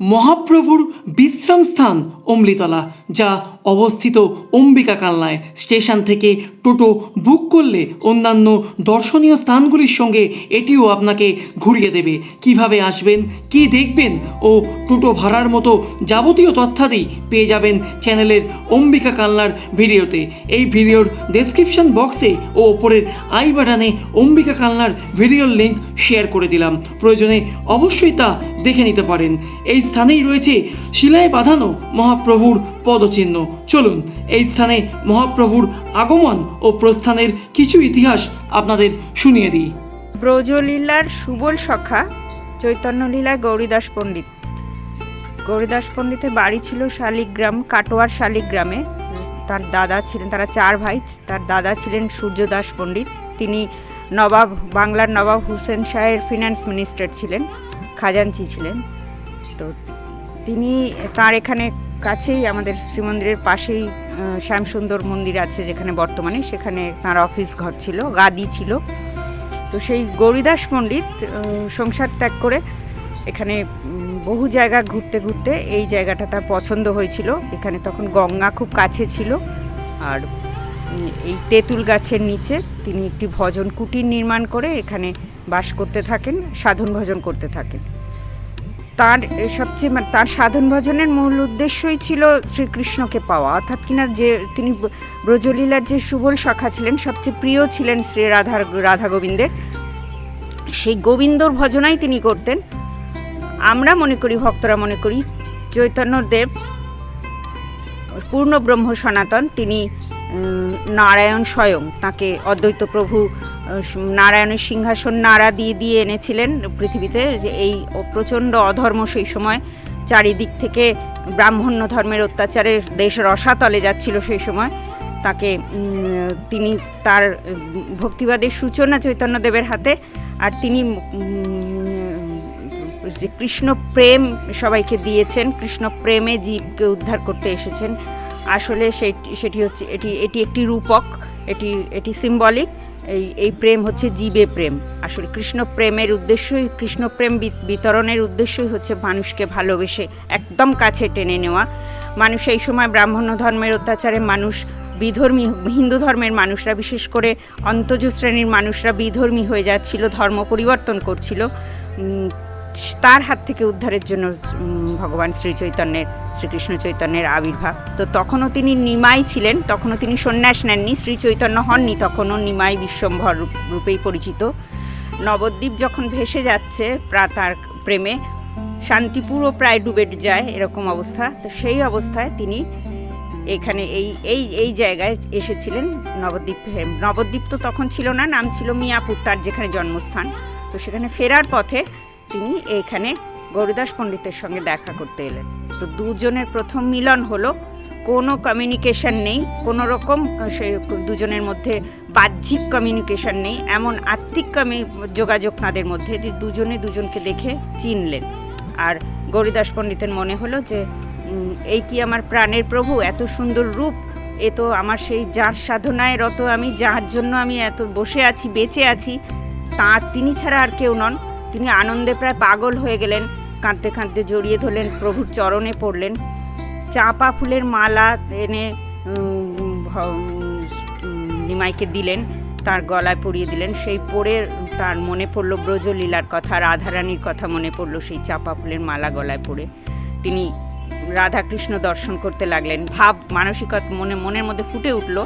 মহাপ্রভুর বিশ্রাম স্থান অমৃতলা, যা অবস্থিত অম্বিকা কালনায় স্টেশন থেকে টোটো বুক করলে অন্যান্য দর্শনীয় স্থানগুলির সঙ্গে এটিও আপনাকে ঘুরিয়ে দেবে। কীভাবে আসবেন, কি দেখবেন ও টোটো ভাড়ার মতো যাবতীয় তথ্যাদি পেয়ে যাবেন চ্যানেলের অম্বিকা কালনার ভিডিওতে। এই ভিডিওর ডেসক্রিপশন বক্সে ও ওপরের আই বাটনে অম্বিকা কালনার ভিডিওর লিঙ্ক শেয়ার করে দিলাম। প্রয়োজনে অবশ্যই তা দেখে নিতে পারেন। এই স্থানেই রয়েছে শিলায় বাঁধানো মহাপ্রভুর পদচিহ্ন। চলুন, এই স্থানে মহাপ্রভুর আগমন ও প্রস্থানের কিছু ইতিহাস আপনাদের শুনিয়ে দিই। ব্রজলীলার সুবল সখা চৈতন্যলীলা গৌরীদাস পণ্ডিত। গৌরীদাস পণ্ডিতের বাড়ি ছিল শালিগ্রাম, কাটোয়ার শালিগ্রামে। তার দাদা ছিলেন, তারা চার ভাই, তার দাদা ছিলেন সূর্যদাস পণ্ডিত। তিনি নবাব, বাংলার নবাব হুসেন শাহের ফিনান্স মিনিস্টার ছিলেন, খাজাঞ্চি ছিলেন। তো তিনি তার এখানে কাছেই আমাদের শ্রীমন্দিরের পাশেই শ্যামসুন্দর মন্দির আছে যেখানে বর্তমানে। সেখানে তার অফিস ঘর ছিল, গাদি ছিল। তো সেই গৌরীদাস পণ্ডিত সংসার ত্যাগ করে এখানে বহু জায়গা ঘুরতে ঘুরতে এই জায়গাটা তার পছন্দ হয়েছিল। এখানে তখন গঙ্গা খুব কাছে ছিল। আর এই তেঁতুল গাছের নিচে তিনি একটি ভজন কুটির নির্মাণ করে এখানে বাস করতে থাকেন, সাধন ভজন করতে থাকেন। তার সবচেয়ে মানে তার সাধন ভজনের মূল উদ্দেশ্যই ছিল শ্রীকৃষ্ণকে পাওয়া। অর্থাৎ কিনা যে তিনি ব্রজলীলার যে সুবল শাখা ছিলেন, সবচেয়ে প্রিয় ছিলেন শ্রী রাধার রাধা গোবিন্দের। সেই গোবিন্দর ভজনাই তিনি করতেন। আমরা মনে করি, ভক্তরা মনে করি, চৈতন্যদেব পূর্ণ ব্রহ্ম সনাতন, তিনি নারায়ণ স্বয়ং তাকে অদ্বৈত প্রভু নারায়ণের সিংহাসন নাড়া দিয়ে দিয়ে এনেছিলেন পৃথিবীতে যে এই প্রচণ্ড অধর্ম সেই সময় চারিদিক থেকে ব্রাহ্মণ্য ধর্মের অত্যাচারে দেশ রসাতলে যাচ্ছিল সেই সময়। তাকে তিনি তার ভক্তিবাদের সূচনা চৈতন্যদেবের হাতে আর তিনি যে কৃষ্ণ প্রেম সবাইকে দিয়েছেন, কৃষ্ণ প্রেমে জীবকে উদ্ধার করতে এসেছেন। আসলে সেটি সেটি হচ্ছে, এটি এটি একটি রূপক, এটি এটি সিম্বলিক এই এই প্রেম হচ্ছে জীবে প্রেম। আসলে কৃষ্ণ প্রেমের উদ্দেশ্যই, কৃষ্ণ প্রেম বিতরণের উদ্দেশ্যই হচ্ছে মানুষকে ভালোবেসে একদম কাছে টেনে নেওয়া। মানুষ এই সময় ব্রাহ্মণ্য ধর্মের অত্যাচারে মানুষ, বিধর্মী, হিন্দু ধর্মের মানুষরা, বিশেষ করে অন্তজ শ্রেণির মানুষরা বিধর্মী হয়ে যাচ্ছিল, ধর্ম পরিবর্তন করছিল। তার হাত থেকে উদ্ধারের জন্য ভগবান শ্রী চৈতন্যের শ্রীকৃষ্ণ চৈতন্যের আবির্ভাব। তো তখনও তিনি নিমাই ছিলেন, তখনও তিনি সন্ন্যাস নেননি শ্রী চৈতন্য হননি, তখনও নিমাই বিশ্বম্ভর রূপেই পরিচিত। নবদ্বীপ যখন ভেসে যাচ্ছে প্রা- তার প্রেমে, শান্তিপুরও প্রায় ডুবে যায় এরকম অবস্থা। তো সেই অবস্থায় তিনি এখানে এই এই এই জায়গায় এসেছিলেন নবদ্বীপ নবদ্বীপ তো তখন ছিল না, নাম ছিল মিয়াপুর, তার যেখানে জন্মস্থান। তো সেখানে ফেরার পথে তিনি এইখানে গৌরদাস পণ্ডিতের সঙ্গে দেখা করতে এলেন। তো দুজনের প্রথম মিলন হলো, কোনো কমিউনিকেশন নেই, কোনো রকম, সে দুজনের মধ্যে বাহ্যিক কমিউনিকেশন নেই, এমন আত্মিক কমি যোগাযোগ তাদের মধ্যে যে দুজনে দুজনকে দেখে চিনলেন। আর গৌরীদাস পণ্ডিতের মনে হলো যে এই কি আমার প্রাণের প্রভু, এত সুন্দর রূপ, এ তো আমার সেই যার সাধনায় রত আমি, যার জন্য আমি এত বসে আছি, বেঁচে আছি, তা তিনি ছাড়া আর কেউ নন। তিনি আনন্দে প্রায় পাগল হয়ে গেলেন, কাঁদতে কাঁদতে জড়িয়ে ধরলেন, প্রভুর চরণে পড়লেন। চাঁপা ফুলের মালা এনে নিমাইকে দিলেন, তার গলায় পরিয়ে দিলেন। সেই পরে তার মনে পড়ল ব্রজলীলার কথা, রাধারানীর কথা মনে পড়ল সেই চাঁপা ফুলের মালা গলায় পড়ে তিনি রাধাকৃষ্ণ দর্শন করতে লাগলেন। ভাব, মানসিকতা মনে, মনের মধ্যে ফুটে উঠল।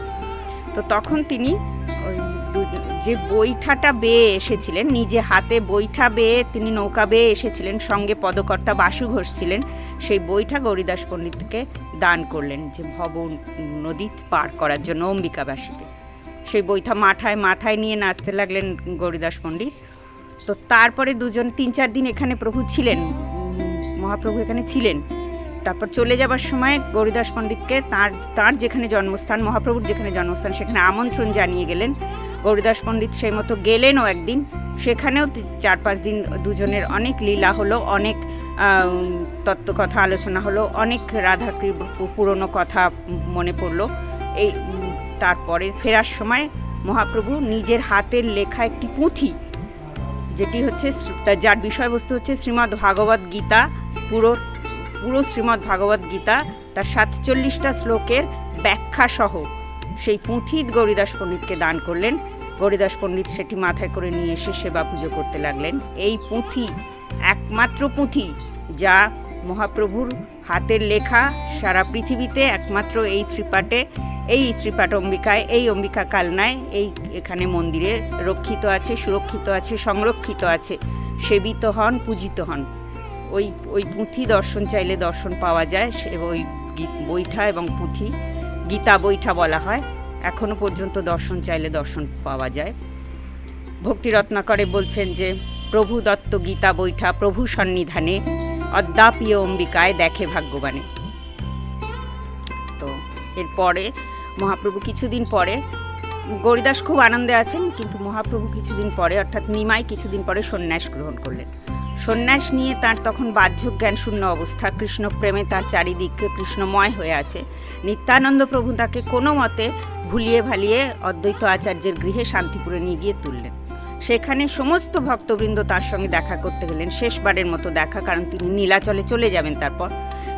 তো তখন তিনি যে বৈঠাটা বেয়ে এসেছিলেন, নিজে হাতে বৈঠা বেয়ে তিনি নৌকা বেয়ে এসেছিলেন, সঙ্গে পদকর্তা বাসু ঘোষ ছিলেন, সেই বৈঠা গৌরীদাস পণ্ডিতকে দান করলেন যে ভব নদী পার করার জন্য অম্বিকাবাসীকে। সেই বৈঠা মাথায় মাথায় নিয়ে নাচতে লাগলেন গৌরীদাস পণ্ডিত। তো তারপরে দুজন, তিন চার দিন এখানে প্রভু ছিলেন, মহাপ্রভু এখানে ছিলেন। তারপর চলে যাবার সময় গৌরীদাস পণ্ডিতকে তার তার যেখানে জন্মস্থান, মহাপ্রভুর যেখানে জন্মস্থান, সেখানে আমন্ত্রণ জানিয়ে গেলেন গৌরীদাস পণ্ডিত সেই মতো গেলেনও একদিন। সেখানেও চার পাঁচ দিন দুজনের অনেক লীলা হলো, অনেক তত্ত্বকথা আলোচনা হলো, অনেক রাধা পুরনো কথা মনে পড়ল। এই তারপরে ফেরার সময় মহাপ্রভু নিজের হাতের লেখা একটি পুঁথি, যেটি হচ্ছে যার বিষয়বস্তু হচ্ছে শ্রীমদ্ ভাগবত গীতা, পুরো পুরো শ্রীমদ্ ভাগবত গীতা, তার সাতচল্লিশটা শ্লোকের ব্যাখ্যা সহ সেই পুঁথি গৌরীদাস পণ্ডিতকে দান করলেন। গৌরীদাস পণ্ডিত সেটি মাথায় করে নিয়ে এসে সেবা পুজো করতে লাগলেন। এই পুঁথি, একমাত্র পুঁথি, যা মহাপ্রভুর হাতের লেখা সারা পৃথিবীতে একমাত্র এই শ্রীপাটে এই শ্রীপাট অম্বিকায়, এই অম্বিকা কালনায়, এই এখানে মন্দিরে রক্ষিত আছে, সুরক্ষিত আছে, সংরক্ষিত আছে, সেবিত হন, পূজিত হন। ওই ওই পুঁথি দর্শন চাইলে দর্শন পাওয়া যায়, সে ওই বৈঠা এবং পুঁথি গীতা বৈঠা বলা হয়। এখনও পর্যন্ত দর্শন চাইলে দর্শন পাওয়া যায়। ভক্তি রত্নাকরে বলছেন যে, প্রভু দত্ত গীতা বৈঠা, প্রভু সন্নিধানে অদ্যাপীয় অম্বিকায় দেখে ভাগ্যবানে। তো, এরপরে মহাপ্রভু কিছুদিন পরে, গরিদাস খুব আনন্দে আছেন, কিন্তু মহাপ্রভু কিছুদিন পরে, অর্থাৎ নিমাই কিছুদিন পরে সন্ন্যাস গ্রহণ করলেন। সন্ন্যাস নিয়ে তার তখন বাহ্য জ্ঞান শূন্য অবস্থা, কৃষ্ণ প্রেমে তার চারিদিকে কৃষ্ণময় হয়ে আছে। নিত্যানন্দ প্রভু তাকে কোনো মতে ভুলিয়ে ভালিয়ে অদ্বৈত আচার্যের গৃহে শান্তিপুরে নিয়ে গিয়ে তুললেন। সেখানে সমস্ত ভক্তবৃন্দ তার সঙ্গে দেখা করতে গেলেন। শেষবারের মতো দেখা, কারণ তিনি নীলাচলে চলে যাবেন তারপর।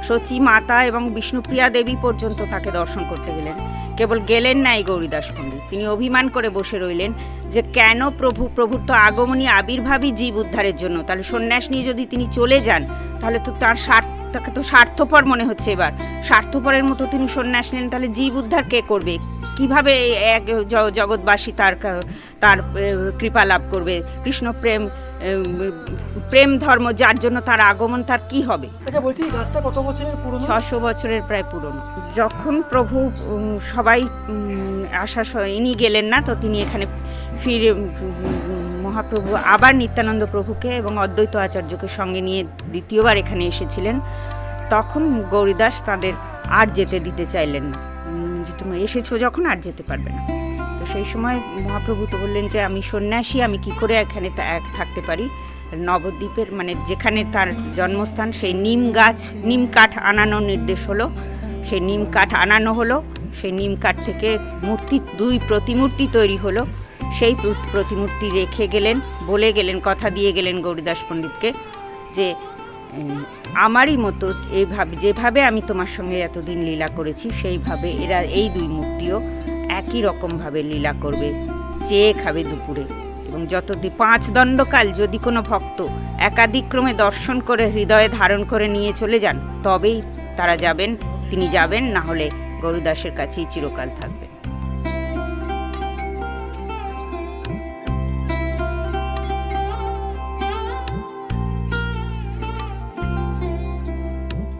সচী মাতা এবং বিষ্ণুপ্রিয়া দেবী পর্যন্ত তাকে দর্শন করতে গেলেন। কেবল গেলেন না এই গৌরীদাস পণ্ডিত। তিনি অভিমান করে বসে রইলেন যে, কেন প্রভু, প্রভুর তো আগমনী আবির্ভাবই জীব উদ্ধারের জন্য? তাহলে সন্ন্যাস নিয়ে যদি তিনি চলে যান, তাহলে তো তার স্বার্থ তাকে তো স্বার্থপর মনে হচ্ছে এবার। স্বার্থপরের মতো তিনি সন্ন্যাস নেন তাহলে জীব উদ্ধার কে করবে? কীভাবে এক জগৎবাসী তার তার কৃপা লাভ করবে? কৃষ্ণ প্রেম প্রেম ধর্ম যার জন্য তার আগমন তার কি হবে? আচ্ছা বলছি গাছটা কত বছরের পুরনো? ছশো বছরের প্রায় পুরনো। যখন প্রভু সবাই আসা ইনি গেলেন না তো তিনি এখানে ফিরে মহাপ্রভু আবার নিত্যানন্দ প্রভুকে এবং অদ্বৈত আচার্যকে সঙ্গে নিয়ে দ্বিতীয়বার এখানে এসেছিলেন। তখন গৌরীদাস তাদের আর যেতে দিতে চাইলেন না। যে তুমি এসেছ যখন আর যেতে পারবে না। তো সেই সময় মহাপ্রভু তো বললেন যে, আমি সন্ন্যাসী, আমি কি করে এখানে এক, থাকতে পারি? নবদ্বীপের মানে যেখানে তার জন্মস্থান, সেই নিম গাছ, নিম কাঠ আনানোর নির্দেশ হলো। সেই নিম কাঠ আনানো হলো। সেই নিম কাঠ থেকে মূর্তি, দুই প্রতিমূর্তি তৈরি হলো। সেই প্রতিমূর্তি রেখে গেলেন, বলে গেলেন, কথা দিয়ে গেলেন গৌরীদাস পণ্ডিতকে যে আমারই মতো এইভাবে যেভাবে আমি তোমার সঙ্গে এতদিন লীলা করেছি, সেইভাবে এরা এই দুই মূর্তিও একই রকমভাবে লীলা করবে চেয়ে খাবে দুপুরে। এবং যতদিন পাঁচ দণ্ডকাল যদি কোনো ভক্ত একাধিক্রমে দর্শন করে, হৃদয়ে ধারণ করে নিয়ে চলে যান, তবেই তারা যাবেন, তিনি যাবেন, না হলে গরুদাসের কাছেই চিরকাল থাকবেন।